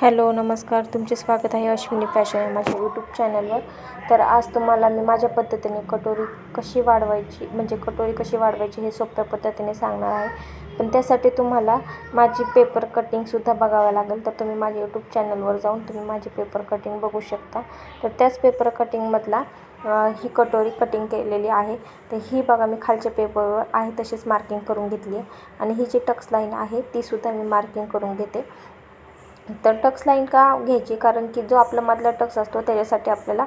Hello नमस्कार. तुमचे स्वागत आहे अश्विनी फॅशन या माझ्या यूट्यूब चॅनलवर तर आज तुम्हाला मी माझ्या पद्धतीने कटोरी कशी वाढवायची म्हणजे कटोरी कशी वाढवायची हे सोप्या पद्धतीने सांगणार आहे. पण त्यासाठी तुम्हाला माझी पेपर कटिंगसुद्धा बघावं लागेल. तर तुम्ही माझ्या यूट्यूब चॅनलवर जाऊन तुम्ही माझी पेपर कटिंग बघू शकता. तर त्याच पेपर कटिंगमधला ही कटोरी कटिंग केलेली आहे. तर ही बघा मी खालच्या पेपरवर आहे तशीच मार्किंग करून घेतली आहे. आणि ही जी टक्स लाईन आहे तीसुद्धा मी मार्किंग करून घेते. तर टक्स लाईन का घ्यायची? कारण की जो आपला मधला टक्स असतो त्याच्यासाठी आपल्याला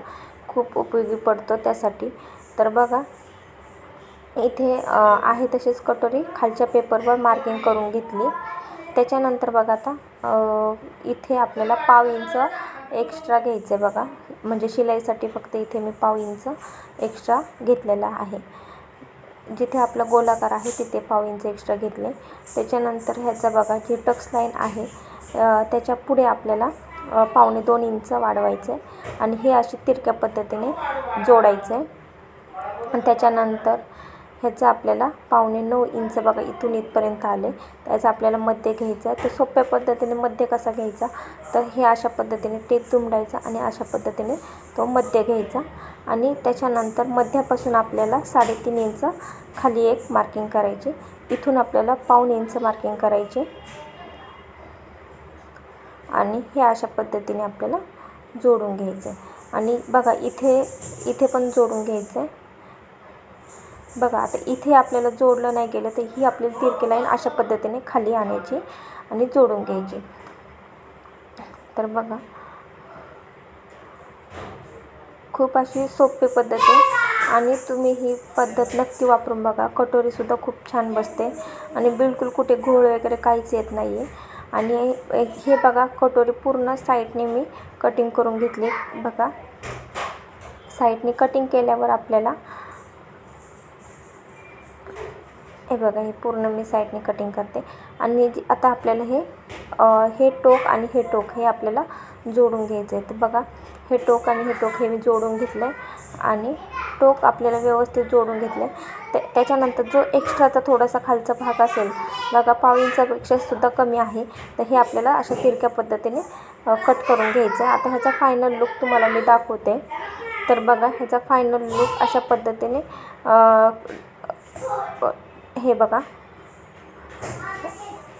खूप उपयोगी पडतो त्यासाठी. तर बघा इथे आहे तशीच कटोरी. खालच्या पेपरवर मार्किंग करून घेतली. त्याच्यानंतर बघा आता इथे आपल्याला पाव इंच एक्स्ट्रा घ्यायचं आहे बघा. म्हणजे शिलाईसाठी फक्त इथे मी पाव इंच एक्स्ट्रा घेतलेला आहे. जिथे आपला गोलाकार आहे तिथे पाव इंच एक्स्ट्रा घेतले. त्याच्यानंतर ह्याचा बघा जी टक्स लाईन आहे त्याच्या पुढे आपल्याला पावणे दोन इंच वाढवायचं आहे आणि हे अशी तिरक्या पद्धतीने जोडायचं. आहे आणि त्याच्यानंतर ह्याचं आपल्याला पावणे नऊ इंच बघा इथून इथपर्यंत आले. त्याचं आपल्याला मध्य घ्यायचं आहे. तर सोप्या पद्धतीने मध्य कसा घ्यायचा? तर हे अशा पद्धतीने टेप दुमडायचा आणि अशा पद्धतीने तो मध्य घ्यायचा. आणि त्याच्यानंतर मध्यापासून आपल्याला साडेतीन इंच खाली एक मार्किंग करायची. इथून आपल्याला पाऊण इंच मार्किंग करायचे. आणि हे अशा पद्धतीने आपल्याला जोडून घ्यायचं आहे. आणि बघा इथे इथे पण जोडून घ्यायचं आहे. बघा आता इथे आपल्याला जोडलं नाही गेलं तर ही आपल्याला तिरकी लाईन अशा पद्धतीने खाली आणायची आणि जोडून घ्यायची. तर बघा खूप अशी सोपी पद्धत आहे. आणि तुम्ही ही पद्धत नक्की वापरून बघा. कटोरीसुद्धा खूप छान बसते. आणि बिलकुल कुठे घोळ वगैरे काहीच येत नाही आहे आणि हे बघा कटोरी पूर्ण साईडने मी कटिंग करून घेतली. बघा साईडने कटिंग केल्यावर आपल्याला हे बघा हे पूर्ण मी साईडने कटिंग करते. आणि आता आपल्याला हे हे टोक आणि हे टोक हे आपल्याला जोडून घ्यायचं आहे तर बघा हे टोक आणि हे टोक हे मी जोडून घेतलं आहे आणि टोक आपल्याला व्यवस्थित जोडून घेतलं आहे त्याच्यानंतर जो एक्स्ट्राचा थोडासा खालचा भाग असेल बघा पाव इंचापेक्षासुद्धा कमी आहे. तर हे आपल्याला अशा तिरक्या पद्धतीने कट करून घ्यायचं आहे आता ह्याचा फायनल लुक तुम्हाला मी दाखवते. तर बघा ह्याचा फायनल लुक अशा पद्धतीने हे बघा.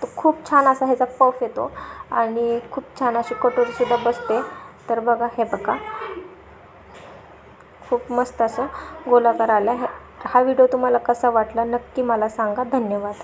तो खूप छान असा ह्याचा पफ येतो आणि खूप छान अशी कटोरीसुद्धा बसते. तर बघा हे बघा. खूप मस्त असं गोलाकार आला. हा व्हिडिओ तुम्हाला कसा वाटला नक्की मला सांगा. धन्यवाद.